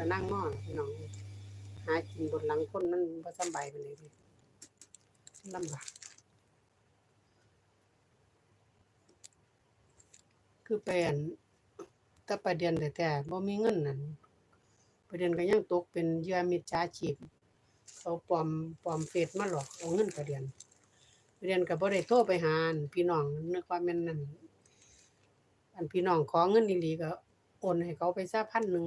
ก็นั่งหม้อพี่น้องหากินบนหลังคนมันบ่สบายปานใดเดะลำบากคือไปอั่นแต่ประเด็นแต่แต่บ่มีเงินนั่นประเด็นก็ยังตกเป็นเยื่อมิจฉาชีพเขาปลอมปลอมเฟซมาหลอกเอาเงินประเด็นประเด็นก็บ่ได้โทรไปหานพี่น้องนึกว่าแม่นนั่นอันพี่น้องขอเงินอีหลีก็โอนให้เขาไปซะพันหนึ่ง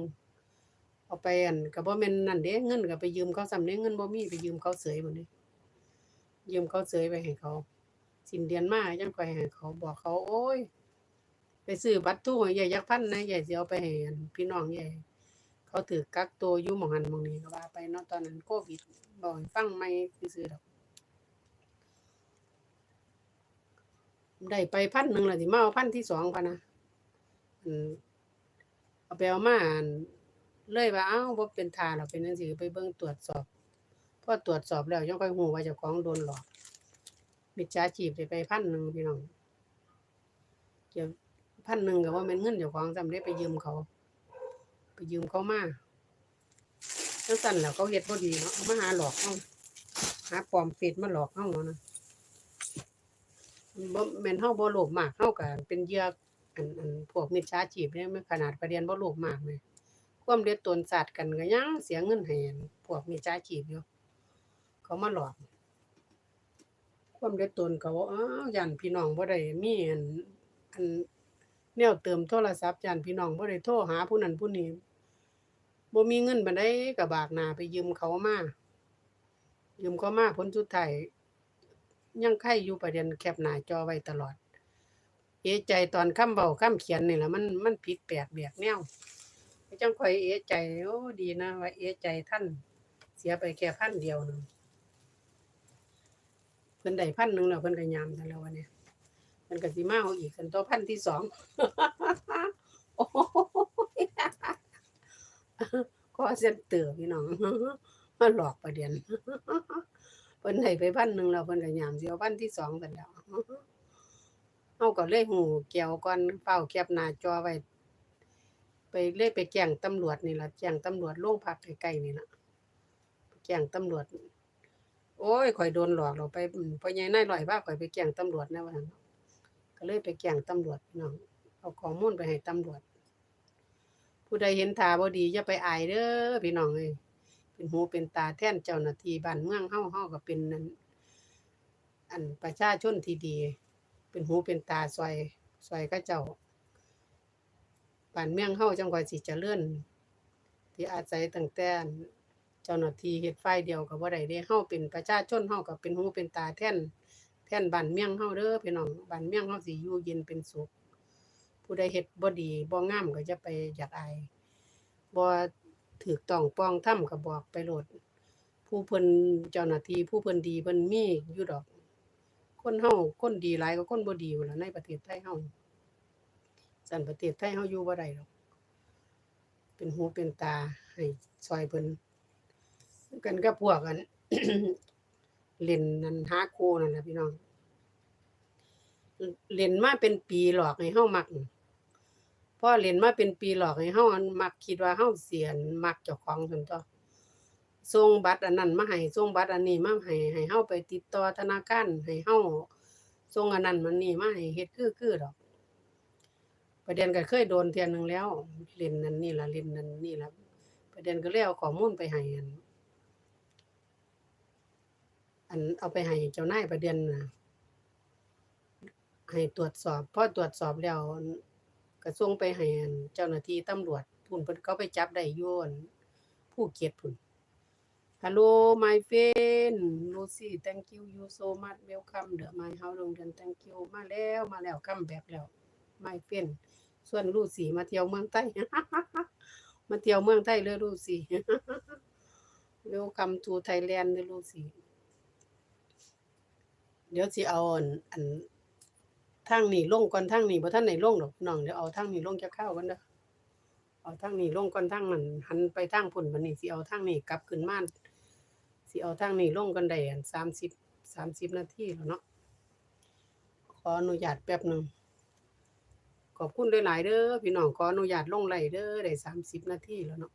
เอาไปอันก็บ่แม่นนั่นเด้เงินก็ไปยืมเขาซ้ำเด้เงินบ่มีไปยืมเขาเสยหมดนี่ยืมเขาเสยไปให้เขาสิ้นเดือนมาจังค่อยให้เขาบอกเขา โอ้ย ไปซื้อบัตรตู้ให้ยายจักพันนะยายสิเอาไปให้อันพี่น้องยายเขาถือกักตัวอยู่หมองหันหมองนี้ก็ว่าไปเนาะตอนนั้นโควิดบอกฟังใหม่ซื่อๆดอกได้ไปพันหนึ่งแล้วสิมาเอาพันที่สองพะนะอืมเอาไปเอามาอัน เลยว่าอ้าวบ่เป็นทานหรอกเป็นจังซี่ไปเบิ่งตรวจสอบพอตรวจสอบแล้วยังค่อยฮู้ว่าเจ้าของโดนหลอกมิจฉาชีพได้ไปพันหนึ่งพี่น้องเกี่ยวพันหนึ่งก็ว่าแม่นเงินเจ้าของจำได้ไปยืมเขา ไปยืมเขามาจังซั่นแล้วเขาเฮ็ดบ่ดีเนาะเอามาหาหลอกเฮาหาปลอมเฟซมาหลอกเฮาเนาะนะบ่แม่นเฮาบ่โลภมากเฮาก็เป็นเหยื่ออันอันพวกมิจฉาชีพเนี่ยขนาดประเด็นบ่โลภมากเลย ความเดือดตนศาสตร์กันก็ยังเสียเงินให้อั่นพวกมิจฉาชีพอยู่เขามาหลอก ความเดือดตนเขาอ้าวยันพี่น้องบ่ได้มีอันอันแนวเติมโทรศัพท์ยันพี่น้องบ่ได้โทรหาผู้นั้นผู้นี้บ่มีเงินปานใดก็บากหนาไปยืมเขามายืมเขามาผลสุดท้ายยังไข่อยู่ประเด็นแคปหน้าจอไว้ตลอด เอใจตอนคำเว้าคำเขียนนี่แหละมันมันผิดแปลกแบกแนว จังคอยเอะใจโอ้ดีนะว่าเอะใจท่านเสียไปแค่พันเดียวหนึงเพิ่นได้พันหนึ่งแล้วเพิ่นก็ยามซะแล้ววันนี้เพิ่นก็สิมาเอาอีกกันต่อพันที่สองโอ้ยขอเส้นเตือพี่น้องมาหลอกประเด็นเพิ่นให้ไปพันหนึ่งแล้วเพิ่นก็ยามสิเอาพันที่สองซั่นแล้วเฮาก็เลยหูเกี่ยวก่อนเฝ้าแคปหน้าจอไว้ ไปเลยไปแจ้งตำรวจนี่ละแจ้งตำรวจโรงพักใกล้ๆนี่ละแจ้งตำรวจ โอ้ยข่อยโดนหลอกเราไปพ่อใหญ่นายร้อยว่าข่อยไปแจ้งตำรวจนะวันก็เลยไปแจ้งตำรวจพี่น้องเอาข้อมูลไปให้ตำรวจ ผู้ใดเห็นท่าบ่ดีอย่าไปอายเด้อพี่น้องเอ้ยเป็นหูเป็นตาแท่นเจ้าหน้าที่บ้านเมืองเฮาเฮาก็เป็นนั่นอันประชาชนที่ดี เป็นหูเป็นตาซอยซอยเขาเจ้า บ้านเมืองเฮาจังว่าสิเจริญที่อาศัยตั้งแต่อันเจ้าหน้าที่เฮ็ดฝ่ายเดียวก็บ่ได้เด้เฮาเป็นประชาชนเฮาก็เป็นหูเป็นตาแท่นแท่นบ้านเมืองเฮาเด้อพี่น้องบ้านเมืองเฮาสิอยู่เย็นเป็นสุข ผู้ใดเฮ็ดบ่ดีบ่งามก็จะไปอยากอายบ่ถูกต้องปองธรรมก็บอกไปโลดผู้เพิ่นเจ้าหน้าที่ผู้เพิ่นดีเพิ่นมีอยู่ดอก คนเฮาคนดีหลายกว่าคนบ่ดีพุ่นล่ะในประเทศไทยเฮา สันประเทศไทยเฮาอยู่บ่ได้ดอก เป็นหูเป็นตาให้ซอยเพิ่นกันกับพวกอันเล่นนั่นหาคู่นั่นน่ะพี่น้องเล่นมาเป็นปีหลอกให้เฮามักพอเล่นมาเป็นปีหลอกให้เฮาอันมักคิดว่าเฮาเสียนมักเจ้าของซั่นตัวส่งบัตรอันนั้นมาให้ส่งบัตรอันนี้มาให้ให้เฮาไปติดต่อธนาคารให้เฮาส่งอันนั้นมันนี่มาให้เฮ็ดคือๆดอก ประเด็นก็เคยโดนเทื่อหนึ่งแล้วเล่นนั่นนี่ละเล่นนั่นนี่ละประเด็นก็เลยเอาข้อมูลไปให้อันอันเอาไปให้เจ้านายประเด็นนะให้ตรวจสอบพอตรวจสอบแล้วก็ส่งไปให้เจ้าหน้าที่ตำรวจพุ่นเพิ่นเขาไปจับได้อยู่อั่นภูเก็ตพุ่น Hello my friend Lucy thank you you so much welcome the my house โรงเรียน thank you มาแล้ว มาแล้ว come back แล้ว my friend ส่วนลูสีมาเที่ยวเมืองใต้มาเที่ยวเมืองใต้เลยลูสี Welcome to Thailand เลยลูสีเดี๋ยวสิเอาอันอันทางนี้ลงก่อนทางนี้บ่ทันได้ลงดอกน้องเดี๋ยวเอาทางนี้ลงจะเข้ากันเด้อเอาทางนี้ลงก่อนทางนั้นหันไปทางพุ่นบัดนี้สิเอาทางนี้กลับขึ้นมาสิเอาทางนี้ลงกันได้อัน30 30นาทีแล้วเนาะขออนุญาตแป๊บหนึ่ง ขอบคุณหลายๆเด้อพี่น้องขออนุญาตลงไลฟ์เด้อได้30นาทีแล้วเนาะ